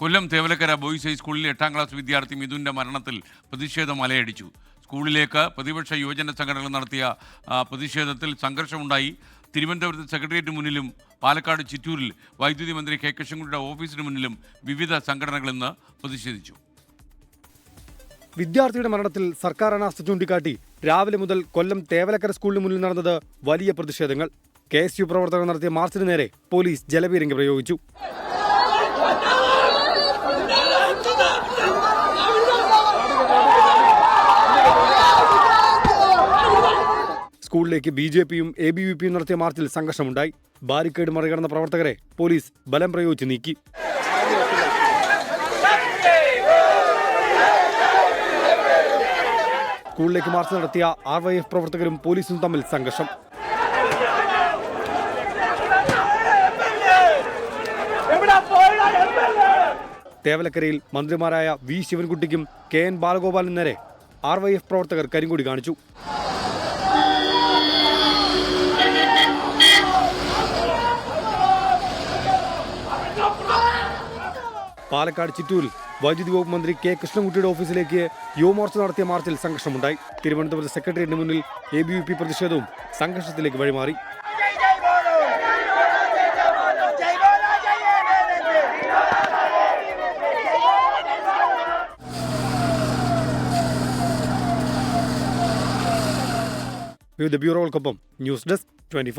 കൊല്ലം Thevalakkara boys ഹൈസ്കൂളിലെ എട്ടാം class വിദ്യാർത്ഥി മിഥുന്റെ മരണത്തിൽ പ്രതിഷേധം അലയടിച്ചു. സ്കൂളിലേക്ക് പ്രതിപക്ഷ യുവജന സംഘടനകൾ നടത്തിയ പ്രതിഷേധത്തിൽ സംഘർഷമുണ്ടായി. തിരുവനന്തപുരത്ത് സെക്രട്ടേറിയറ്റ് മുന്നിലും പാലക്കാട് ചിറ്റൂരിൽ വൈദ്യുതി മന്ത്രി കെ. കൃഷ്ണൻകുട്ടിയുടെ ഓഫീസിന് മുന്നിലും വിവിധ സംഘടനകൾ ഇന്ന് പ്രതിഷേധിച്ചു. വിദ്യാർത്ഥിയുടെ മരണത്തിൽ സർക്കാർ അനാസ്ഥ ചൂണ്ടിക്കാട്ടി രാവിലെ മുതൽ കൊല്ലം തേവലക്കര സ്കൂളിന് മുന്നിൽ നടന്നത് വലിയ പ്രതിഷേധങ്ങൾ. കെ. എസ്. യു. പ്രവർത്തകർ നടത്തിയ മാർച്ചിന് നേരെ പോലീസ് ജലപീരങ്കി പ്രയോഗിച്ചു. സ്കൂളിലേക്ക് ബി ജെ പിയും എ ബി വി പിയും നടത്തിയ മാർച്ചിൽ സംഘർഷമുണ്ടായി. ബാരിക്കേഡ് മറികടന്ന പ്രവർത്തകരെ പോലീസ് ബലം പ്രയോഗിച്ച് നീക്കി. സ്കൂളിലേക്ക് മാർച്ച് നടത്തിയ ആർ വൈ എഫ് പ്രവർത്തകരും പോലീസും തമ്മിൽ സംഘർഷം. തേവലക്കരയിൽ മന്ത്രിമാരായ വി ശിവൻകുട്ടിക്കും കെ എൻ ബാലഗോപാലിനും നേരെ ആർ വൈ എഫ് പ്രവർത്തകർ കരിങ്കൊടി കാണിച്ചു. പാലക്കാട് ചിറ്റൂരിൽ വൈദ്യുതി വകുപ്പ് മന്ത്രി കെ കൃഷ്ണൻകുട്ടിയുടെ ഓഫീസിലേക്ക് യുവമോർച്ച നടത്തിയ മാർച്ചിൽ സംഘർഷമുണ്ടായി. തിരുവനന്തപുരത്ത് സെക്രട്ടേറിയറ്റിന് മുന്നിൽ എ ബി വി പി പ്രതിഷേധവും സംഘർഷത്തിലേക്ക് വഴിമാറി. വിവിധ ബ്യൂറോകൾക്കൊപ്പം ന്യൂസ് ഡെസ്ക് ട്വന്റി